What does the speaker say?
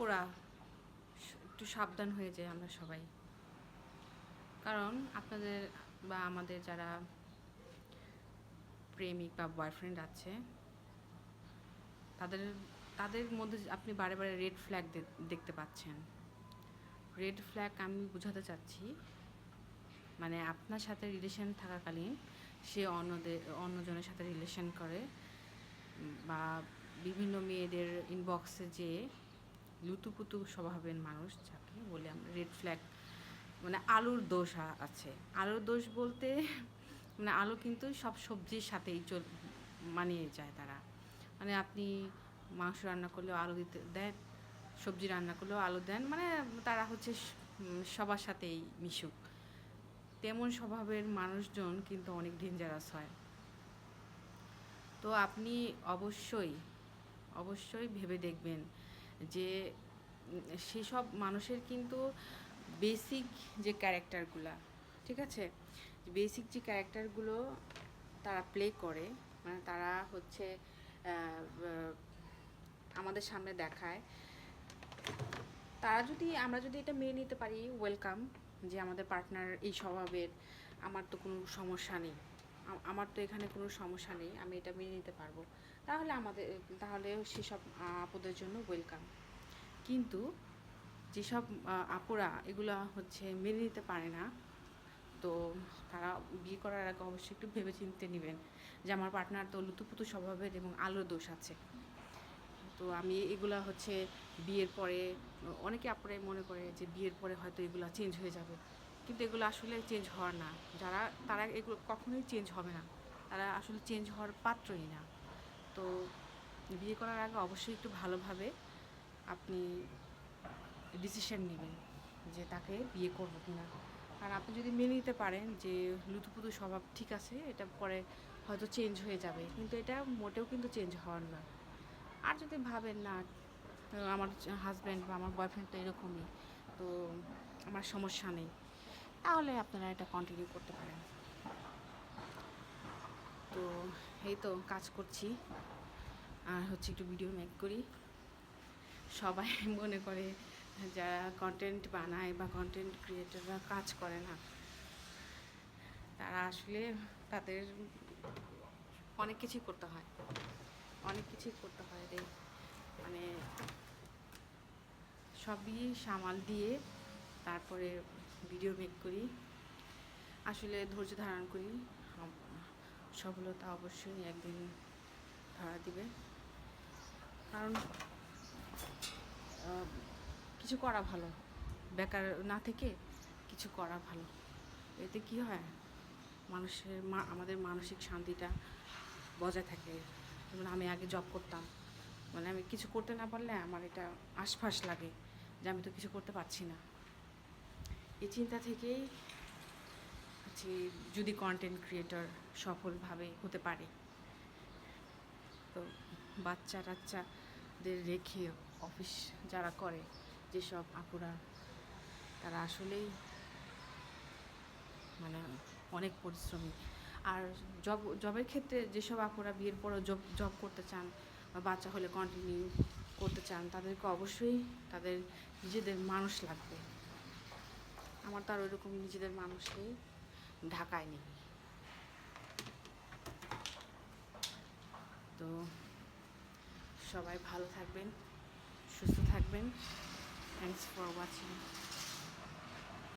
আপুরা একটু সাবধান হয়ে যায় আমরা সবাই। কারণ আপনাদের বা আমাদের যারা প্রেমিক বা বয়ফ্রেন্ড আছে, তাদের তাদের মধ্যে আপনি বারে বারে রেড ফ্ল্যাগ দেখতে পাচ্ছেন। রেড ফ্ল্যাগ আমি বোঝাতে চাচ্ছি মানে আপনার সাথে রিলেশন থাকাকালীন সে অন্যদের, অন্যজনের সাথে রিলেশন করে, বা বিভিন্ন মেয়েদের ইনবক্সে যে লুতুপুতু স্বভাবের মানুষ যাকে বলে আমরা রেড ফ্ল্যাগ মানে আলুর দোষ আছে। আলুর দোষ বলতে মানে আলু কিন্তু সব সবজির সাথেই চল মানিয়ে যায় তারা। মানে আপনি মাংস রান্না করলেও আলু দিতে দেন, সবজি রান্না করলেও আলু দেন মানে তারা হচ্ছে সবার সাথেই মিশুক। তেমন স্বভাবের মানুষজন কিন্তু অনেক ডেঞ্জারাস হয়। তো আপনি অবশ্যই অবশ্যই ভেবে দেখবেন যে, সেসব মানুষের কিন্তু বেসিক যে ক্যারেক্টারগুলো ঠিক আছে? বেসিক যে ক্যারেক্টারগুলো তারা প্লে করে মানে তারা হচ্ছে আমাদের সামনে দেখায়। তারা যদি, আমরা যদি এটা মেনে নিতে পারি ওয়েলকাম যে আমাদের পার্টনার এই স্বভাবের, আমার তো কোনো সমস্যা নেই। আমার তো এখানে কোনো সমস্যা নেই, আমি এটা মেনে নিতে পারব। তাহলে আমাদের, তাহলে সেসব আপুদের জন্য ওয়েলকাম কিন্তু যেসব আপুরা এগুলা হচ্ছে মেনে নিতে পারে না, তো তারা বিয়ে করার আগে অবশ্যই একটু ভেবে চিনতে নেবেন যে আমার পার্টনার তো লুতুপুতু স্বভাবের এবং আলোর দোষ আছে। তো আমি এগুলা হচ্ছে বিয়ের পরে, অনেকে আপনারাই মনে করে যে বিয়ের পরে হয়তো এগুলা চেঞ্জ হয়ে যাবে। কিন্তু এগুলো আসলে চেঞ্জ হওয়ার না। যারা, তারা এগুলো কখনোই চেঞ্জ হবে না। তারা আসলে চেঞ্জ হওয়ার পাত্রই না। তো বিয়ে করার আগে অবশ্যই একটু ভালোভাবে আপনি ডিসিশন নেবেন যে তাকে বিয়ে করব কি না আর আপনি যদি মেনে নিতে পারেন যে লুতুপুতু স্বভাব ঠিক আছে, এটা পরে হয়তো চেঞ্জ হয়ে যাবে। কিন্তু এটা মোটেও কিন্তু চেঞ্জ হওয়ার না। আর যদি ভাবেন, না, আমার হাজব্যান্ড বা আমার বয়ফ্রেন্ড তো এরকমই, তো আমার সমস্যা নেই। তাহলে আপনারা এটা কন্টিনিউ করতে পারেন। তো এই তো কাজ করছি। আর হচ্ছে একটু ভিডিও মেক করি। সবাই মনে করে যারা কন্টেন্ট বানায় বা কন্টেন্ট ক্রিয়েটাররা কাজ করে না, তারা আসলে তাদের অনেক কিছুই করতে হয়। অনেক কিছুই করতে হয় রে। মানে সবই সামাল দিয়ে তারপরে ভিডিও মেক করি। আসলে ধৈর্য ধারণ করি। সফলতা অবশ্যই একদিন ধরা দিবে। কারণ কিছু করা ভালো। বেকার না থেকে কিছু করা ভালো। এতে কি হয়? মানুষের আমাদের মানসিক শান্তিটা বজায় থাকে। যেমন আমি আগে জব করতাম। মানে আমি কিছু করতে না পারলে আমার এটা আশফাস লাগে যে আমি তো কিছু করতে পারছি না। এই চিন্তা থেকেই হচ্ছে যদি কন্টেন্ট ক্রিয়েটর সফলভাবে হতে পারে। তো বাচ্চা টাচ্চাদের রেখে অফিস যারা করে, যেসব আপুরা, তারা আসলেই মানে অনেক পরিশ্রমী। আর জব জবের ক্ষেত্রে যেসব আপুরা বিয়ের পরও জব জব করতে চান বা বাচ্চা হলে কন্টিনিউ করতে চান, তাদেরকে অবশ্যই তাদের নিজেদের মানুষ লাগবে। আমার তো আর ওইরকম নিজেদের মানুষ নেই, ঢাকায় নেই। তো সবাই ভালো থাকবেন, সুস্থ থাকবেন। Thanks for watching